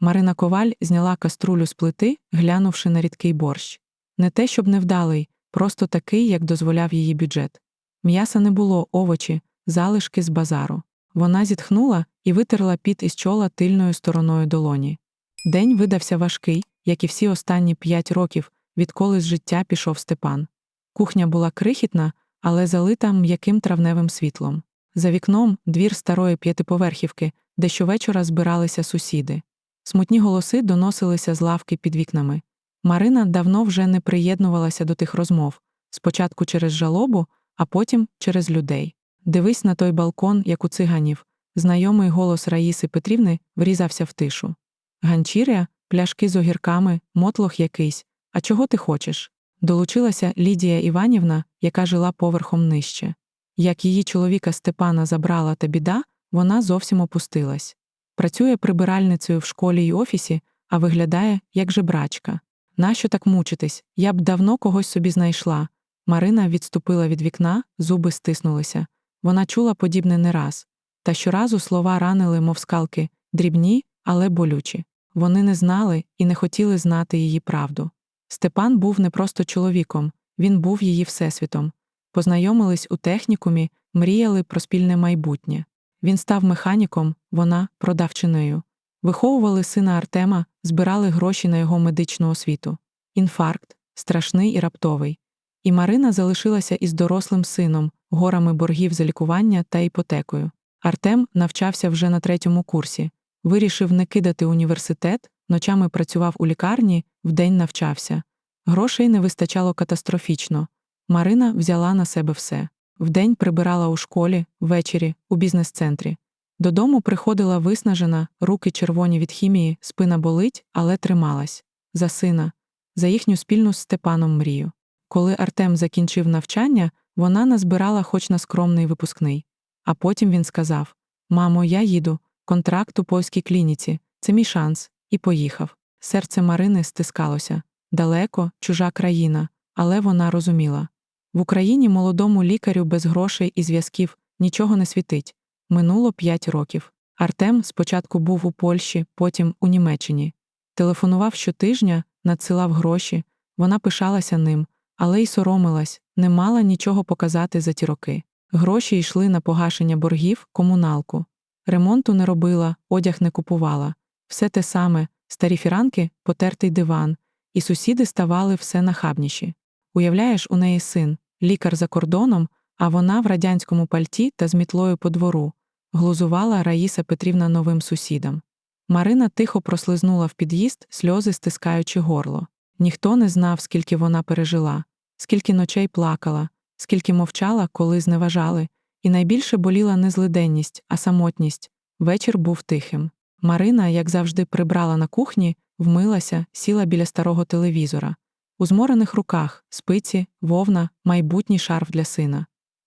Марина Коваль зняла каструлю з плити, глянувши на рідкий борщ. Не те, щоб невдалий, просто такий, як дозволяв її бюджет. М'яса не було, овочі, залишки з базару. Вона зітхнула і витерла піт із чола тильною стороною долоні. День видався важкий, як і всі останні п'ять років, відколи з життя пішов Степан. Кухня була крихітна, але залита м'яким травневим світлом. За вікном двір старої п'ятиповерхівки, де щовечора збиралися сусіди. Смутні голоси доносилися з лавки під вікнами. Марина давно вже не приєднувалася до тих розмов спочатку через жалобу, а потім через людей. Дивись на той балкон, як у циганів. Знайомий голос Раїси Петрівни врізався в тишу. Ганчіря, пляшки з огірками, мотлох якийсь. А чого ти хочеш? Долучилася Лідія Іванівна, яка жила поверхом нижче. Як її чоловіка Степана забрала та біда, вона зовсім опустилась. Працює прибиральницею в школі й офісі, а виглядає, як жебрачка. Нащо так мучитись? Я б давно когось собі знайшла. Марина відступила від вікна, зуби стиснулися. Вона чула подібне не раз. Та щоразу слова ранили, мов скалки, дрібні, але болючі. Вони не знали і не хотіли знати її правду. Степан був не просто чоловіком, він був її всесвітом. Познайомились у технікумі, мріяли про спільне майбутнє. Він став механіком, вона продавчиною. Виховували сина Артема, збирали гроші на його медичну освіту. Інфаркт страшний і раптовий. І Марина залишилася із дорослим сином, горами боргів за лікування та іпотекою. Артем навчався вже на третьому курсі, вирішив не кидати університет, ночами працював у лікарні, вдень навчався. Грошей не вистачало катастрофічно. Марина взяла на себе все. Вдень прибирала у школі, ввечері, у бізнес-центрі. Додому приходила виснажена, руки червоні від хімії, спина болить, але трималась. За сина, за їхню спільну з Степаном мрію. Коли Артем закінчив навчання, вона назбирала хоч на скромний випускний. А потім він сказав: Мамо, я їду, контракт у польській клініці, це мій шанс, і поїхав. Серце Марини стискалося далеко, чужа країна, але вона розуміла. В Україні молодому лікарю без грошей і зв'язків нічого не світить. Минуло п'ять років. Артем спочатку був у Польщі, потім у Німеччині. Телефонував щотижня, надсилав гроші, вона пишалася ним, але й соромилась, не мала нічого показати за ті роки. Гроші йшли на погашення боргів, комуналку. Ремонту не робила, одяг не купувала. Все те саме, старі фіранки, потертий диван, і сусіди ставали все нахабніші. Уявляєш, у неї син, лікар за кордоном, а вона в радянському пальті та з мітлою по двору, глузувала Раїса Петрівна новим сусідам. Марина тихо прослизнула в під'їзд, сльози стискаючи горло. Ніхто не знав, скільки вона пережила, скільки ночей плакала, скільки мовчала, коли зневажали, і найбільше боліла не злиденність, а самотність. Вечір був тихим. Марина, як завжди, прибрала на кухні, вмилася, сіла біля старого телевізора. У зморених руках спиці, вовна, майбутній шарф для сина.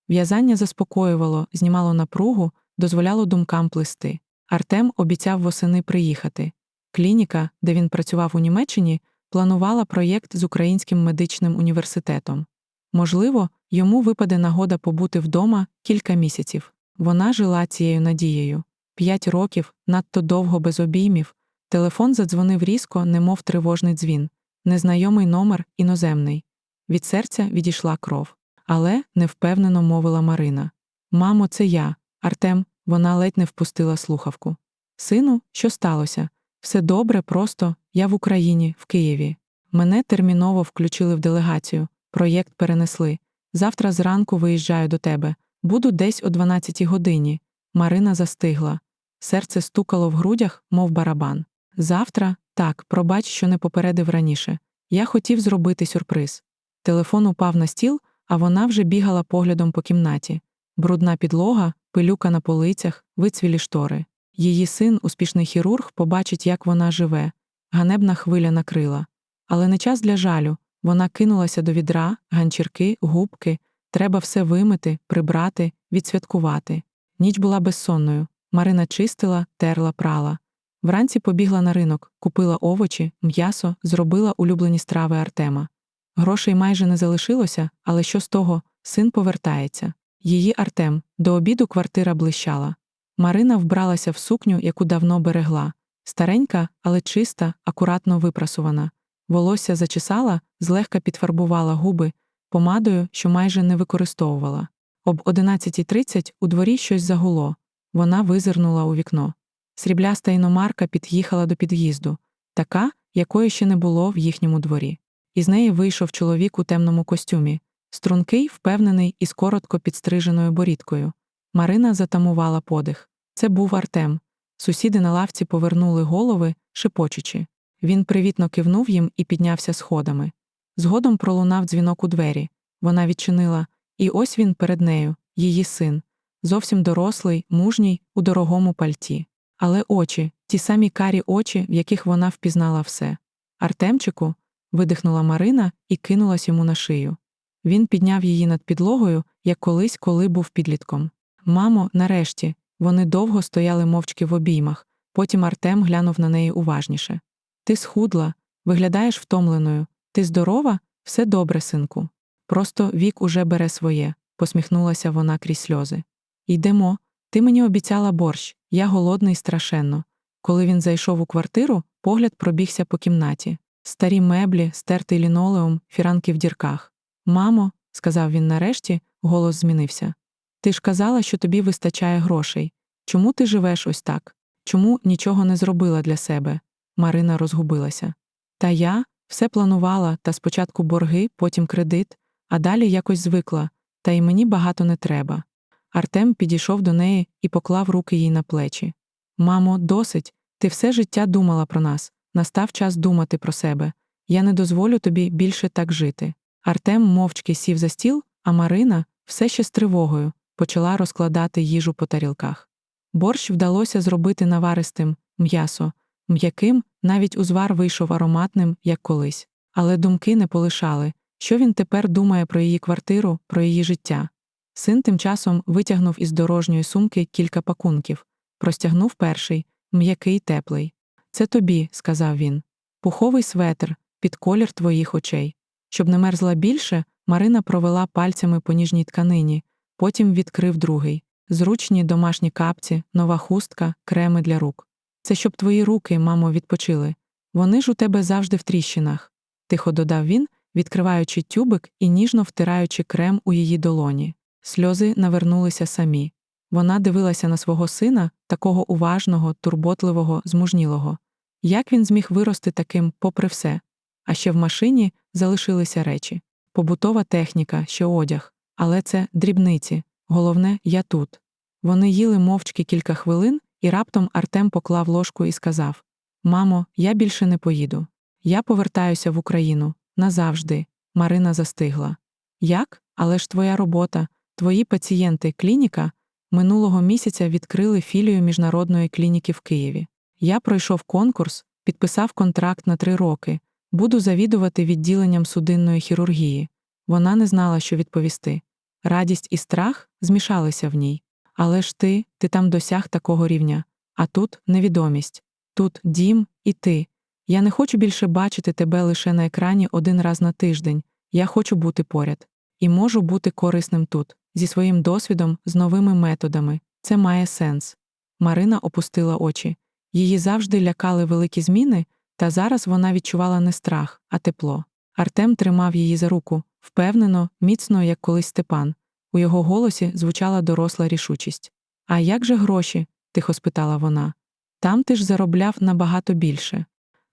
В'язання заспокоювало, знімало напругу, дозволяло думкам плисти. Артем обіцяв восени приїхати. Клініка, де він працював у Німеччині, планувала проєкт з Українським медичним університетом. Можливо, йому випаде нагода побути вдома кілька місяців. Вона жила цією надією. П'ять років, надто довго без обіймів. Телефон задзвонив різко, немов тривожний дзвін, незнайомий номер іноземний. Від серця відійшла кров. Але невпевнено мовила Марина. Мамо, це я. Артем, вона ледь не впустила слухавку. Сину, що сталося? Все добре, просто я в Україні, в Києві. Мене терміново включили в делегацію, проєкт перенесли. Завтра зранку виїжджаю до тебе. Буду десь о 12 годині. Марина застигла. Серце стукало в грудях, мов барабан. Завтра, так, пробач, що не попередив раніше. Я хотів зробити сюрприз. Телефон упав на стіл, а вона вже бігала поглядом по кімнаті. Брудна підлога, пилюка на полицях, вицвілі штори. Її син, успішний хірург, побачить, як вона живе. Ганебна хвиля накрила. Але не час для жалю. Вона кинулася до відра, ганчірки, губки. Треба все вимити, прибрати, відсвяткувати. Ніч була безсонною. Марина чистила, терла, прала. Вранці побігла на ринок, купила овочі, м'ясо, зробила улюблені страви Артема. Грошей майже не залишилося, але що з того, син повертається. Її Артем, до обіду квартира блищала. Марина вбралася в сукню, яку давно берегла. старенька, але чиста, акуратно випрасувана. Волосся зачесала, злегка підфарбувала губи помадою, що майже не використовувала. Об 11.30 у дворі щось загуло. Вона визирнула у вікно. Срібляста іномарка під'їхала до під'їзду, така, якої ще не було в їхньому дворі. Із неї вийшов чоловік у темному костюмі, стрункий, впевнений із коротко підстриженою борідкою. Марина затамувала подих. Це був Артем. Сусіди на лавці повернули голови, шепочучи. Він привітно кивнув їм і піднявся сходами. Згодом пролунав дзвінок у двері. Вона відчинила, і ось він перед нею, її син, зовсім дорослий, мужній, у дорогому пальті. Але очі, ті самі карі очі, в яких вона впізнала все. Артемчику, видихнула Марина і кинулась йому на шию. Він підняв її над підлогою, як колись, коли був підлітком. Мамо, нарешті, вони довго стояли мовчки в обіймах, потім Артем глянув на неї уважніше. Ти схудла, виглядаєш втомленою, ти здорова, все добре, синку. Просто вік уже бере своє, посміхнулася вона крізь сльози. Йдемо, ти мені обіцяла борщ, я голодний страшенно. Коли він зайшов у квартиру, погляд пробігся по кімнаті. Старі меблі, стертий лінолеум, фіранки в дірках. Мамо, сказав він нарешті, голос змінився. Ти ж казала, що тобі вистачає грошей. Чому ти живеш ось так? Чому нічого не зробила для себе? Марина розгубилася. Та я все планувала, та спочатку борги, потім кредит, а далі якось звикла, та й мені багато не треба. Артем підійшов до неї і поклав руки їй на плечі. Мамо, досить, ти все життя думала про нас, настав час думати про себе. Я не дозволю тобі більше так жити. Артем мовчки сів за стіл, а Марина, все ще з тривогою, почала розкладати їжу по тарілках. Борщ вдалося зробити наваристим, м'ясо, м'яким, навіть узвар вийшов ароматним, як колись. Але думки не полишали, що він тепер думає про її квартиру, про її життя. Син тим часом витягнув із дорожньої сумки кілька пакунків, простягнув перший, м'який теплий. Це тобі, сказав він. Пуховий светр, під колір твоїх очей. Щоб не мерзла більше, Марина провела пальцями по ніжній тканині, потім відкрив другий зручні домашні капці, нова хустка, креми для рук. Це щоб твої руки, мамо, відпочили. Вони ж у тебе завжди в тріщинах, тихо додав він, відкриваючи тюбик і ніжно втираючи крем у її долоні. Сльози навернулися самі. Вона дивилася на свого сина, такого уважного, турботливого, змужнілого. Як він зміг вирости таким, попри все? А ще в машині залишилися речі побутова техніка, ще одяг, але це дрібниці. Головне, я тут. Вони їли мовчки кілька хвилин, і раптом Артем поклав ложку і сказав: Мамо, я більше не поїду. Я повертаюся в Україну назавжди. Марина застигла. Як? Але ж твоя робота, твої пацієнти, клініка минулого місяця відкрили філію міжнародної клініки в Києві. Я пройшов конкурс, підписав контракт на три роки, буду завідувати відділенням судинної хірургії. Вона не знала, що відповісти. Радість і страх змішалися в ній. Але ж ти, ти там досяг такого рівня, а тут невідомість, тут дім і ти. Я не хочу більше бачити тебе лише на екрані один раз на тиждень. Я хочу бути поряд. І можу бути корисним тут, зі своїм досвідом, з новими методами. Це має сенс. Марина опустила очі. Її завжди лякали великі зміни, та зараз вона відчувала не страх, а тепло. Артем тримав її за руку, впевнено, міцно, як колись Степан. У його голосі звучала доросла рішучість. А як же гроші? тихо спитала вона. Там ти ж заробляв набагато більше.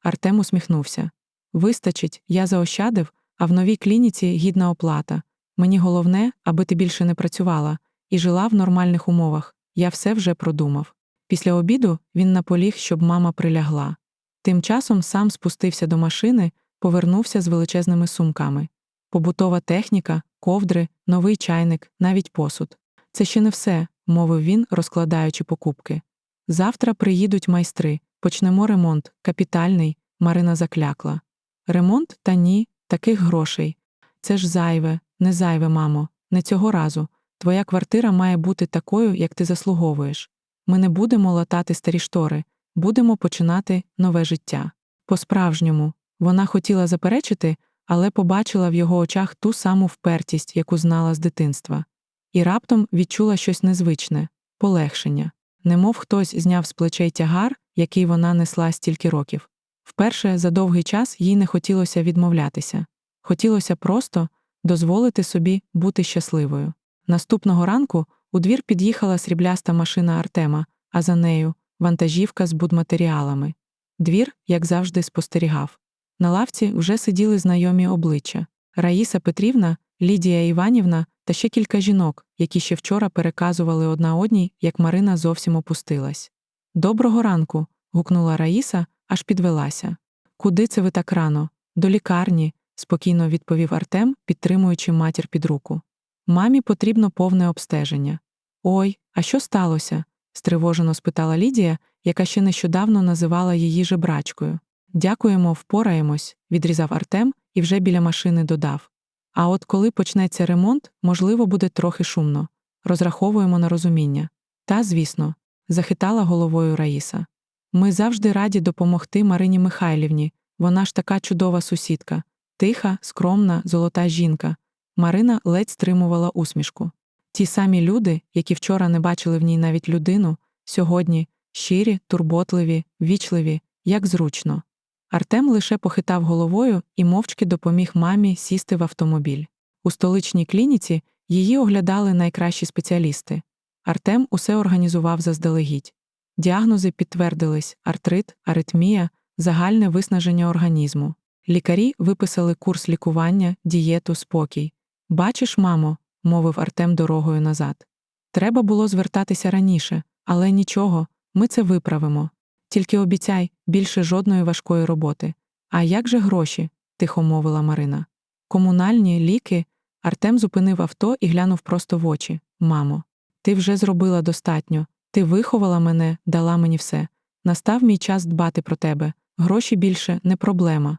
Артем усміхнувся. Вистачить, я заощадив, а в новій клініці гідна оплата. Мені головне, аби ти більше не працювала і жила в нормальних умовах. Я все вже продумав. Після обіду він наполіг, щоб мама прилягла. Тим часом сам спустився до машини, повернувся з величезними сумками. Побутова техніка, ковдри, новий чайник, навіть посуд. Це ще не все, мовив він, розкладаючи покупки. Завтра приїдуть майстри, почнемо ремонт, капітальний, Марина заклякла. Ремонт та ні, таких грошей. Це ж зайве, не зайве, мамо, не цього разу. Твоя квартира має бути такою, як ти заслуговуєш. Ми не будемо латати старі штори, будемо починати нове життя. По-справжньому, вона хотіла заперечити, але побачила в його очах ту саму впертість, яку знала з дитинства, і раптом відчула щось незвичне полегшення, немов хтось зняв з плечей тягар, який вона несла стільки років. Вперше за довгий час їй не хотілося відмовлятися. Хотілося просто дозволити собі бути щасливою. Наступного ранку у двір під'їхала срібляста машина Артема, а за нею вантажівка з будматеріалами. Двір, як завжди, спостерігав. На лавці вже сиділи знайомі обличчя Раїса Петрівна, Лідія Іванівна та ще кілька жінок, які ще вчора переказували одна одній, як Марина зовсім опустилась. Доброго ранку. гукнула Раїса, аж підвелася. Куди це ви так рано? До лікарні, спокійно відповів Артем, підтримуючи матір під руку. Мамі потрібно повне обстеження. Ой, а що сталося? стривожено спитала Лідія, яка ще нещодавно називала її жебрачкою. Дякуємо, впораємось, відрізав Артем і вже біля машини додав. А от коли почнеться ремонт, можливо, буде трохи шумно. Розраховуємо на розуміння. Та, звісно, захитала головою Раїса. Ми завжди раді допомогти Марині Михайлівні. Вона ж така чудова сусідка, тиха, скромна, золота жінка. Марина ледь стримувала усмішку. Ті самі люди, які вчора не бачили в ній навіть людину, сьогодні щирі, турботливі, вічливі, як зручно. Артем лише похитав головою і мовчки допоміг мамі сісти в автомобіль. У столичній клініці її оглядали найкращі спеціалісти. Артем усе організував заздалегідь. Діагнози підтвердились артрит, аритмія, загальне виснаження організму. Лікарі виписали курс лікування, дієту, спокій. Бачиш, мамо, мовив Артем дорогою назад. Треба було звертатися раніше, але нічого, ми це виправимо. Тільки обіцяй більше жодної важкої роботи. А як же гроші? тихо мовила Марина. Комунальні ліки. Артем зупинив авто і глянув просто в очі. Мамо, ти вже зробила достатньо. Ти виховала мене, дала мені все. Настав мій час дбати про тебе. Гроші більше не проблема.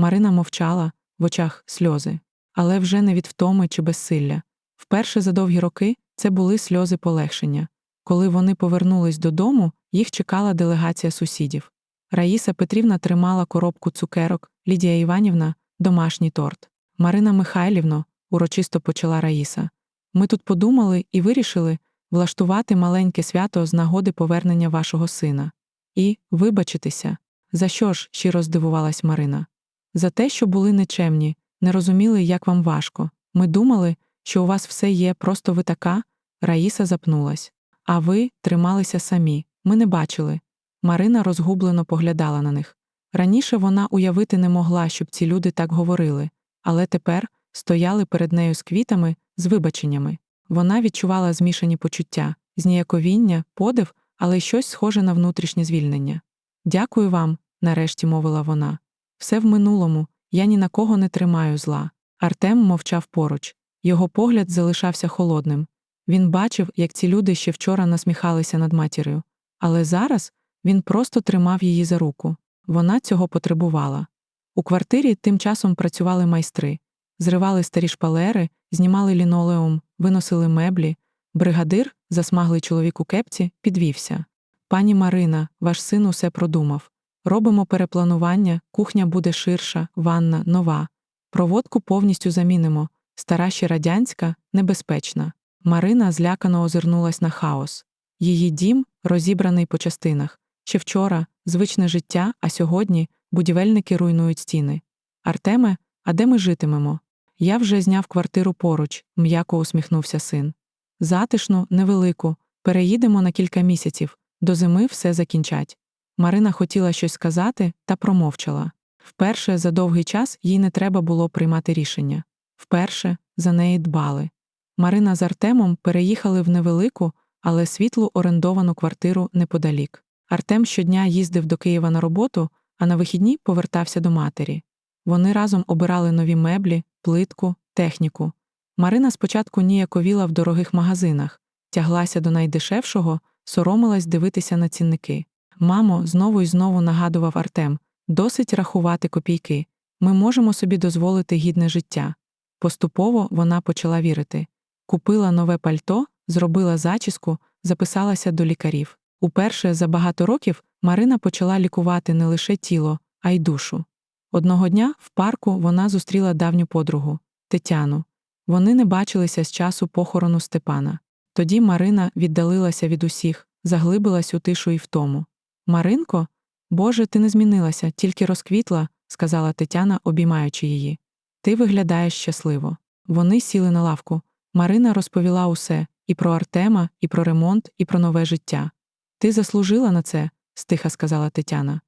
Марина мовчала, в очах сльози, але вже не від втоми чи безсилля. Вперше за довгі роки це були сльози полегшення. Коли вони повернулись додому, їх чекала делегація сусідів. Раїса Петрівна тримала коробку цукерок, Лідія Іванівна домашній торт. Марина Михайлівно, урочисто почала Раїса. Ми тут подумали і вирішили влаштувати маленьке свято з нагоди повернення вашого сина. І, вибачитися, за що ж, щиро здивувалась Марина. За те, що були нечемні, не розуміли, як вам важко. Ми думали, що у вас все є, просто ви така. Раїса запнулась. А ви трималися самі, ми не бачили. Марина розгублено поглядала на них. Раніше вона уявити не могла, щоб ці люди так говорили, але тепер стояли перед нею з квітами, з вибаченнями. Вона відчувала змішані почуття, зніяковіння, подив, але й щось схоже на внутрішнє звільнення. Дякую вам, нарешті мовила вона. Все в минулому, я ні на кого не тримаю зла. Артем мовчав поруч, його погляд залишався холодним. Він бачив, як ці люди ще вчора насміхалися над матір'ю, але зараз він просто тримав її за руку. Вона цього потребувала. У квартирі тим часом працювали майстри, зривали старі шпалери, знімали лінолеум, виносили меблі. Бригадир, засмаглий чоловік у кепці, підвівся. Пані Марина, ваш син усе продумав. Робимо перепланування, кухня буде ширша, ванна, нова. Проводку повністю замінимо. Стара ще радянська, небезпечна. Марина злякано озирнулась на хаос. Її дім розібраний по частинах. Ще вчора звичне життя, а сьогодні будівельники руйнують стіни. Артеме, а де ми житимемо? Я вже зняв квартиру поруч, м'яко усміхнувся син. Затишну, невелику, переїдемо на кілька місяців, до зими все закінчать. Марина хотіла щось сказати та промовчала. Вперше за довгий час їй не треба було приймати рішення. Вперше за неї дбали. Марина з Артемом переїхали в невелику, але світлу орендовану квартиру неподалік. Артем щодня їздив до Києва на роботу, а на вихідні повертався до матері. Вони разом обирали нові меблі, плитку, техніку. Марина спочатку ніяковіла в дорогих магазинах, тяглася до найдешевшого, соромилась дивитися на цінники. Мамо, знову і знову нагадував Артем досить рахувати копійки. Ми можемо собі дозволити гідне життя. Поступово вона почала вірити. Купила нове пальто, зробила зачіску, записалася до лікарів. Уперше за багато років Марина почала лікувати не лише тіло, а й душу. Одного дня в парку вона зустріла давню подругу Тетяну. Вони не бачилися з часу похорону Степана. Тоді Марина віддалилася від усіх, заглибилась у тишу і втому. Маринко, Боже, ти не змінилася, тільки розквітла, сказала Тетяна, обіймаючи її. Ти виглядаєш щасливо. Вони сіли на лавку. Марина розповіла усе і про Артема, і про ремонт, і про нове життя. Ти заслужила на це, стиха сказала Тетяна.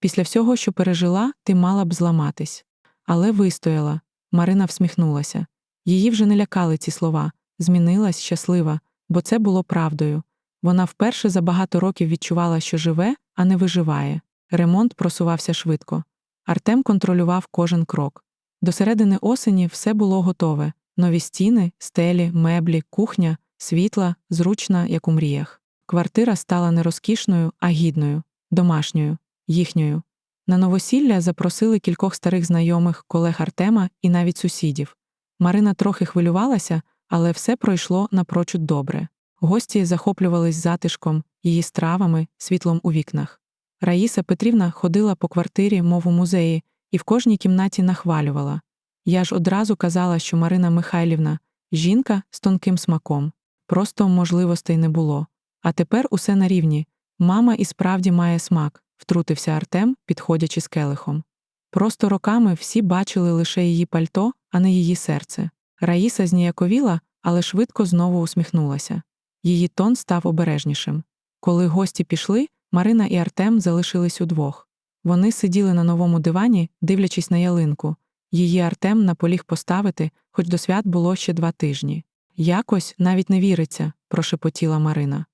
Після всього, що пережила, ти мала б зламатись. Але вистояла. Марина всміхнулася. Її вже не лякали ці слова. Змінилась щаслива, бо це було правдою. Вона вперше за багато років відчувала, що живе, а не виживає. Ремонт просувався швидко. Артем контролював кожен крок. До середини осені все було готове: нові стіни, стелі, меблі, кухня, світла, зручна, як у мріях. Квартира стала не розкішною, а гідною, домашньою, їхньою. На новосілля запросили кількох старих знайомих, колег Артема і навіть сусідів. Марина трохи хвилювалася, але все пройшло напрочуд добре. Гості захоплювались затишком, її стравами, світлом у вікнах. Раїса Петрівна ходила по квартирі, мов у музеї, і в кожній кімнаті нахвалювала. Я ж одразу казала, що Марина Михайлівна жінка з тонким смаком. Просто можливостей не було. А тепер усе на рівні. Мама і справді має смак, втрутився Артем, підходячи з келихом. Просто роками всі бачили лише її пальто, а не її серце. Раїса зніяковіла, але швидко знову усміхнулася. Її тон став обережнішим. Коли гості пішли, Марина і Артем залишились удвох. Вони сиділи на новому дивані, дивлячись на ялинку. Її Артем наполіг поставити, хоч до свят було ще два тижні. Якось навіть не віриться, прошепотіла Марина.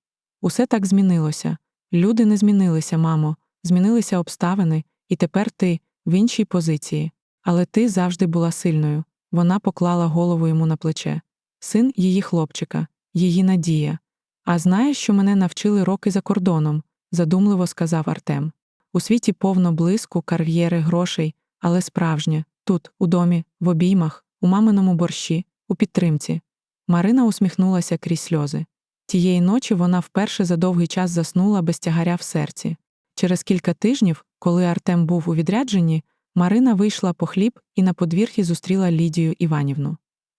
Усе так змінилося. Люди не змінилися, мамо, змінилися обставини, і тепер ти в іншій позиції. Але ти завжди була сильною. Вона поклала голову йому на плече. Син її хлопчика, її надія. А знаєш, що мене навчили роки за кордоном, задумливо сказав Артем. У світі повно блиску, кар'єри, грошей, але справжнє тут, у домі, в обіймах, у маминому борщі, у підтримці. Марина усміхнулася крізь сльози. Тієї ночі вона вперше за довгий час заснула без тягаря в серці. Через кілька тижнів, коли Артем був у відрядженні, Марина вийшла по хліб і на подвір'ї зустріла Лідію Іванівну.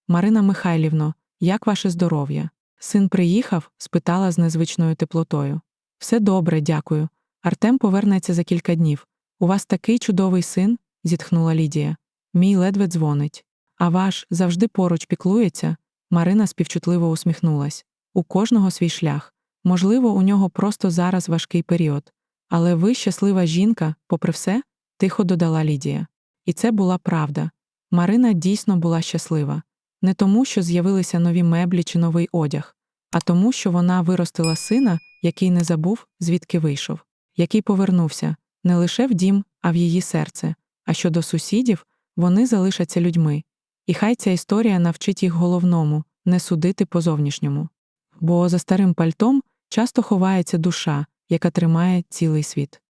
Марина Михайлівно, як ваше здоров'я? Син приїхав? спитала з незвичною теплотою. Все добре, дякую. Артем повернеться за кілька днів. У вас такий чудовий син, зітхнула Лідія. Мій ледве дзвонить. А ваш завжди поруч піклується. Марина співчутливо усміхнулась. У кожного свій шлях. Можливо, у нього просто зараз важкий період. Але ви щаслива жінка, попри все, тихо додала Лідія. І це була правда. Марина дійсно була щаслива. Не тому, що з'явилися нові меблі чи новий одяг, а тому, що вона виростила сина, який не забув, звідки вийшов, який повернувся не лише в дім, а в її серце. А щодо сусідів, вони залишаться людьми. І хай ця історія навчить їх головному не судити по зовнішньому. Бо за старим пальтом часто ховається душа, яка тримає цілий світ.